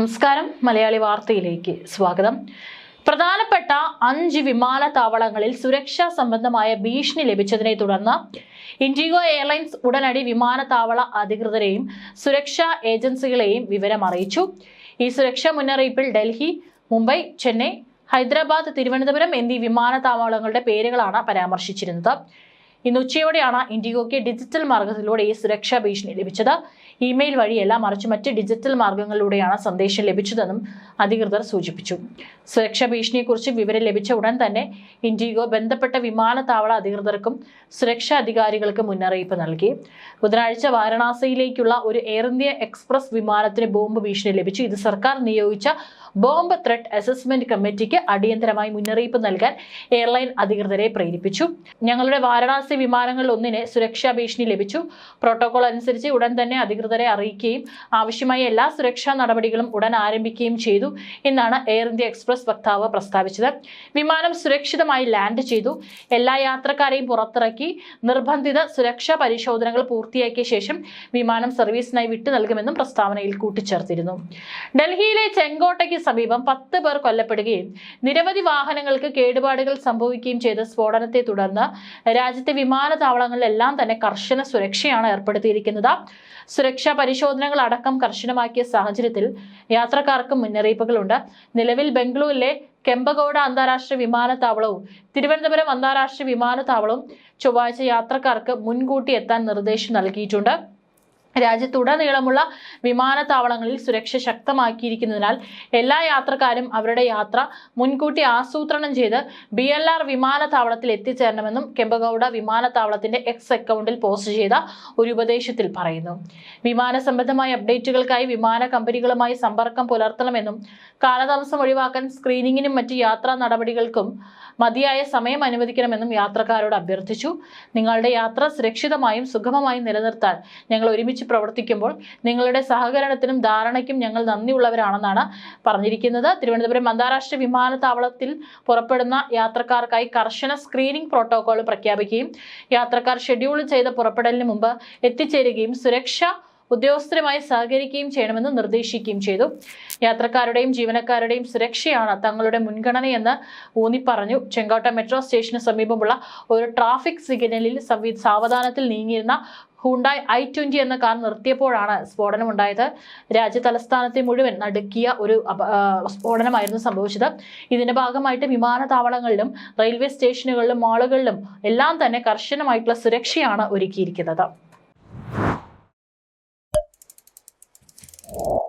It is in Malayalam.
നമസ്കാരം. മലയാളി വാർത്തയിലേക്ക് സ്വാഗതം. പ്രധാനപ്പെട്ട അഞ്ച് വിമാനത്താവളങ്ങളിൽ സുരക്ഷാ സംബന്ധമായ ഭീഷണി ലഭിച്ചതിനെ തുടർന്ന് ഇൻഡിഗോ എയർലൈൻസ് ഉടനടി വിമാനത്താവള അധികൃതരെയും സുരക്ഷാ ഏജൻസികളെയും വിവരം അറിയിച്ചു. ഈ സുരക്ഷാ മുന്നറിയിപ്പിൽ ഡൽഹി മുംബൈ ചെന്നൈ ഹൈദരാബാദ് തിരുവനന്തപുരം എന്നീ വിമാനത്താവളങ്ങളുടെ പേരുകളാണ് പരാമർശിച്ചിരുന്നത്. ഇന്ന് ഉച്ചയോടെയാണ് ഇൻഡിഗോയ്ക്ക് ഡിജിറ്റൽ മാർഗത്തിലൂടെ ഈ സുരക്ഷാ ഭീഷണി ലഭിച്ചത്. ഇമെയിൽ വഴിയല്ല മറിച്ച് മറ്റ് ഡിജിറ്റൽ മാർഗങ്ങളിലൂടെയാണ് സന്ദേശം ലഭിച്ചതെന്നും അധികൃതർ സൂചിപ്പിച്ചു. സുരക്ഷാ ഭീഷണിയെക്കുറിച്ച് വിവരം ലഭിച്ച ഉടൻ തന്നെ ഇൻഡിഗോ ബന്ധപ്പെട്ട വിമാനത്താവള അധികൃതർക്കും സുരക്ഷാ അധികാരികൾക്കും മുന്നറിയിപ്പ് നൽകി. ബുധനാഴ്ച വാരണാസിയിലേക്കുള്ള ഒരു എയർ ഇന്ത്യ എക്സ്പ്രസ് വിമാനത്തിന് ബോംബ് ഭീഷണി ലഭിച്ചു. ഇത് സർക്കാർ നിയോഗിച്ച ബോംബ് ത്രെട്ട് അസസ്മെന്റ് കമ്മിറ്റിക്ക് അടിയന്തരമായി മുന്നറിയിപ്പ് നൽകാൻ എയർലൈൻ അധികൃതരെ പ്രേരിപ്പിച്ചു. ഞങ്ങളുടെ വാരണാസി വിമാനങ്ങളിൽ ഒന്നിന് സുരക്ഷാ ഭീഷണി ലഭിച്ചു. പ്രോട്ടോകോൾ അനുസരിച്ച് ഉടൻ തന്നെ അധികൃതരെ അറിയിക്കുകയും ആവശ്യമായ എല്ലാ സുരക്ഷാ നടപടികളും ഉടൻ ആരംഭിക്കുകയും ചെയ്തു എന്നാണ് എയർ ഇന്ത്യ എക്സ്പ്രസ് വക്താവ് പ്രസ്താവിച്ചത്. വിമാനം സുരക്ഷിതമായി ലാൻഡ് ചെയ്തു. എല്ലാ യാത്രക്കാരെയും പുറത്തിറക്കി. നിർബന്ധിത സുരക്ഷാ പരിശോധനകൾ പൂർത്തിയാക്കിയ ശേഷം വിമാനം സർവീസിനായി വിട്ടു നൽകുമെന്നും പ്രസ്താവനയിൽ കൂട്ടിച്ചേർത്തിരുന്നു. ഡൽഹിയിലെ ചെങ്കോട്ടയ്ക്ക് സമീപം പത്ത് പേർ കൊല്ലപ്പെടുകയും നിരവധി വാഹനങ്ങൾക്ക് കേടുപാടുകൾ സംഭവിക്കുകയും ചെയ്ത സ്ഫോടനത്തെ തുടർന്ന് രാജ്യത്തെ വിമാനത്താവളങ്ങളിലെല്ലാം തന്നെ കർശന സുരക്ഷയാണ് ഏർപ്പെടുത്തിയിരിക്കുന്നത്. സുരക്ഷാ പരിശോധനകൾ അടക്കം കർശനമാക്കിയ സാഹചര്യത്തിൽ യാത്രക്കാർക്ക് മുന്നറിയിപ്പുകളുണ്ട്. നിലവിൽ ബംഗളൂരിലെ കെമ്പഗൌഡ അന്താരാഷ്ട്ര വിമാനത്താവളവും തിരുവനന്തപുരം അന്താരാഷ്ട്ര വിമാനത്താവളവും ചൊവ്വാഴ്ച യാത്രക്കാർക്ക് മുൻകൂട്ടി എത്താൻ നിർദ്ദേശം നൽകിയിട്ടുണ്ട്. രാജ്യത്തുടനീളമുള്ള വിമാനത്താവളങ്ങളിൽ സുരക്ഷ ശക്തമാക്കിയിരിക്കുന്നതിനാൽ എല്ലാ യാത്രക്കാരും അവരുടെ യാത്ര മുൻകൂട്ടി ആസൂത്രണം ചെയ്ത് ബി എൽ ആർ വിമാനത്താവളത്തിൽ എത്തിച്ചേരണമെന്നും കെമ്പഗൌഡ വിമാനത്താവളത്തിന്റെ എക്സ് അക്കൗണ്ടിൽ പോസ്റ്റ് ചെയ്ത ഒരു ഉപദേശത്തിൽ പറയുന്നു. വിമാന സംബന്ധമായ അപ്ഡേറ്റുകൾക്കായി വിമാന കമ്പനികളുമായി സമ്പർക്കം പുലർത്തണമെന്നും കാലതാമസം ഒഴിവാക്കാൻ സ്ക്രീനിങ്ങിനും മറ്റ് യാത്രാ നടപടികൾക്കും മതിയായ സമയം അനുവദിക്കണമെന്നും യാത്രക്കാരോട് അഭ്യർത്ഥിച്ചു. നിങ്ങളുടെ യാത്ര സുരക്ഷിതമായും സുഗമമായും നിലനിർത്താൻ ഞങ്ങൾ ഒരുമിച്ച് പ്രവർത്തിക്കുമ്പോൾ നിങ്ങളുടെ സഹകരണത്തിനും ധാരണയ്ക്കും ഞങ്ങൾ നന്ദിയുള്ളവരാണെന്നാണ് പറഞ്ഞിരിക്കുന്നത്. തിരുവനന്തപുരം അന്താരാഷ്ട്ര വിമാനത്താവളത്തിൽ പുറപ്പെടുന്ന യാത്രക്കാർക്കായി കർശന സ്ക്രീനിംഗ് പ്രോട്ടോകോൾ പ്രഖ്യാപിക്കുകയും യാത്രക്കാർ ഷെഡ്യൂൾ ചെയ്ത പുറപ്പെടലിന് മുമ്പ് എത്തിച്ചേരുകയും സുരക്ഷ ഉദ്യോഗസ്ഥരുമായി സഹകരിക്കുകയും ചെയ്യണമെന്ന് നിർദ്ദേശിക്കുകയും ചെയ്തു. യാത്രക്കാരുടെയും ജീവനക്കാരുടെയും സുരക്ഷയാണ് തങ്ങളുടെ മുൻഗണനയെന്ന് ഊന്നി പറഞ്ഞു ചെങ്കോട്ട മെട്രോ സ്റ്റേഷന് സമീപമുള്ള ഒരു ട്രാഫിക് സിഗ്നലിൽ സംവി സാവധാനത്തിൽ നീങ്ങിയിരുന്ന ഹുണ്ടായ് ഐ ട്വന്റി എന്ന കാർ നിർത്തിയപ്പോഴാണ് സ്ഫോടനമുണ്ടായത്. രാജ്യ തലസ്ഥാനത്തെ മുഴുവൻ നടുക്കിയ ഒരു സ്ഫോടനമായിരുന്നു സംഭവിച്ചത്. ഇതിന്റെ ഭാഗമായിട്ട് വിമാനത്താവളങ്ങളിലും റെയിൽവേ സ്റ്റേഷനുകളിലും മാളുകളിലും എല്ലാം തന്നെ കർശനമായിട്ടുള്ള സുരക്ഷയാണ് ഒരുക്കിയിരിക്കുന്നത്. you